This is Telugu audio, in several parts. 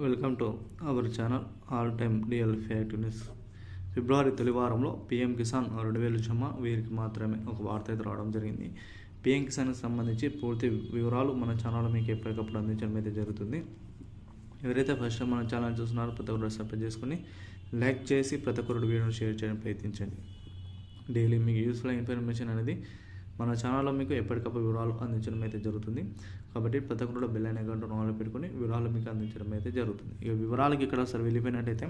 Welcome to our channel all time DL fact news February తొలి వారంలో పీఎం కిసాన్ రెండు వేలు జమ వీరికి మాత్రమే ఒక వార్త అయితే రావడం జరిగింది. పీఎం కిసాన్కి సంబంధించి పూర్తి వివరాలు మన ఛానల్ మీకు ఎప్పటికప్పుడు అందించడం అయితే జరుగుతుంది. ఎవరైతే ఫస్ట్ టైం మన ఛానల్ చూస్తున్నారో ప్రతి ఒక్కరు సబ్స్క్రైబ్ చేసుకుని లైక్ చేసి ప్రతి ఒక్కరు వీడియోని షేర్ చేయడం ప్రయత్నించండి. డైలీ మీకు యూస్ఫుల్ ఇన్ఫర్మేషన్ అనేది మన ఛానల్లో మీకు ఎప్పటికప్పుడు వివరాలు అందించడం అయితే జరుగుతుంది. కాబట్టి ప్రతి ఒక్కరు బెల్ అనే గంట ఆన్లో పెట్టుకుని వివరాలు మీకు అందించడం అయితే జరుగుతుంది. ఇక వివరాలకి ఇక్కడ సార్ వెళ్ళిపోయినట్టయితే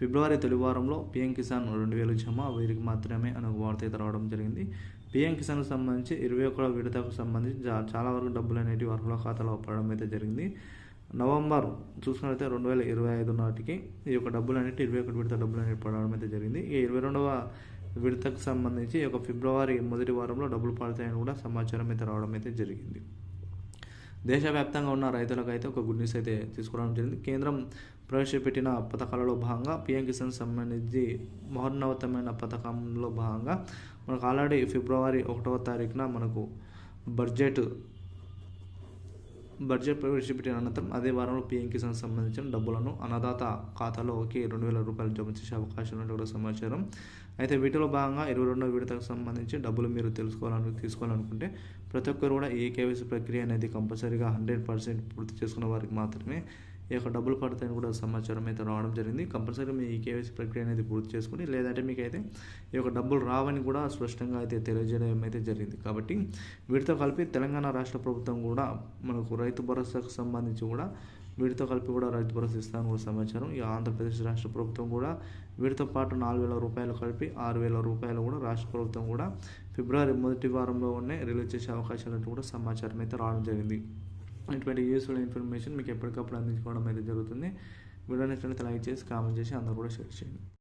ఫిబ్రవరి తొలి వారంలో పిఎం కిసాన్ రెండు వేలు జమ వీరికి మాత్రమే అనే ఒక వార్త అయితే రావడం జరిగింది. పిఎం కిసాన్కి సంబంధించి ఇరవై ఒక్క విడతకు సంబంధించి చాలా వరకు డబ్బులు అనేవి అర్హుల ఖాతాలో పడడం అయితే జరిగింది. నవంబర్ చూసుకున్నట్లయితే రెండు వేల ఇరవై ఐదు నాటికి ఈ యొక్క డబ్బులు అనేవి ఇరవై ఒకటి విడత డబ్బులు అనేవి పడడం అయితే జరిగింది. ఈ ఇరవై రెండవ విడతకు సంబంధించి ఒక ఫిబ్రవరి మొదటి వారంలో డబ్బులు పడతాయని కూడా సమాచారం అయితే రావడం అయితే జరిగింది. దేశవ్యాప్తంగా ఉన్న రైతులకు అయితే ఒక గుడ్ న్యూస్ అయితే తీసుకురావడం జరిగింది. కేంద్రం ప్రవేశపెట్టిన పథకాలలో భాగంగా పిఎం కిసాన్ సంబంధించి మహోన్నతమైన పథకంలో భాగంగా మనకు ఆల్రెడీ ఫిబ్రవరి ఒకటవ తారీఖున మనకు బడ్జెట్ బడ్జెట్ ప్రవేశపెట్టిన అనంతరం అదే వారంలో పీఎం కిసాన్ సంబంధించిన డబ్బులను అన్నదాత ఖాతాలో ఒకే రెండు వేల రూపాయలు జమ చేసే అవకాశం ఉన్నట్టు కూడా సమాచారం. అయితే వీటిలో భాగంగా ఇరవై రెండవ విడతకు సంబంధించి డబ్బులు మీరు తెలుసుకోవాలని తీసుకోవాలనుకుంటే ప్రతి ఒక్కరు కూడా ఈ కేవైసీ ప్రక్రియ అనేది కంపల్సరీగా హండ్రెడ్ పర్సెంట్ పూర్తి చేసుకున్న వారికి మాత్రమే ఈ యొక్క డబ్బులు పడతాయని కూడా సమాచారం అయితే రావడం జరిగింది. కంపల్సరీ మీ ఈ కేవైసీ ప్రక్రియ అనేది పూర్తి చేసుకుని లేదంటే మీకు అయితే ఈ యొక్క డబ్బులు రావని కూడా స్పష్టంగా అయితే తెలియజేయడం అయితే జరిగింది. కాబట్టి వీటితో కలిపి తెలంగాణ రాష్ట్ర ప్రభుత్వం కూడా మనకు రైతు భరోసాకు సంబంధించి కూడా వీటితో కలిపి కూడా రైతు భరోసా ఇస్తాను కూడా సమాచారం. ఈ ఆంధ్రప్రదేశ్ రాష్ట్ర ప్రభుత్వం కూడా వీటితో పాటు నాలుగు వేల రూపాయలు కలిపి ఆరు వేల రూపాయలు కూడా రాష్ట్ర ప్రభుత్వం కూడా ఫిబ్రవరి మొదటి వారంలోనే రిలీజ్ చేసే అవకాశాలు కూడా సమాచారం అయితే రావడం జరిగింది. ఇటువంటి యూస్ఫుల్ ఇన్ఫర్మేషన్ మీకు ఎప్పటికప్పుడు అందించుకోవడం అయితే జరుగుతుంది. వీడియో నచ్చినట్లయితే లైక్ చేసి కామెంట్ చేసి అందరూ కూడా షేర్ చేయండి.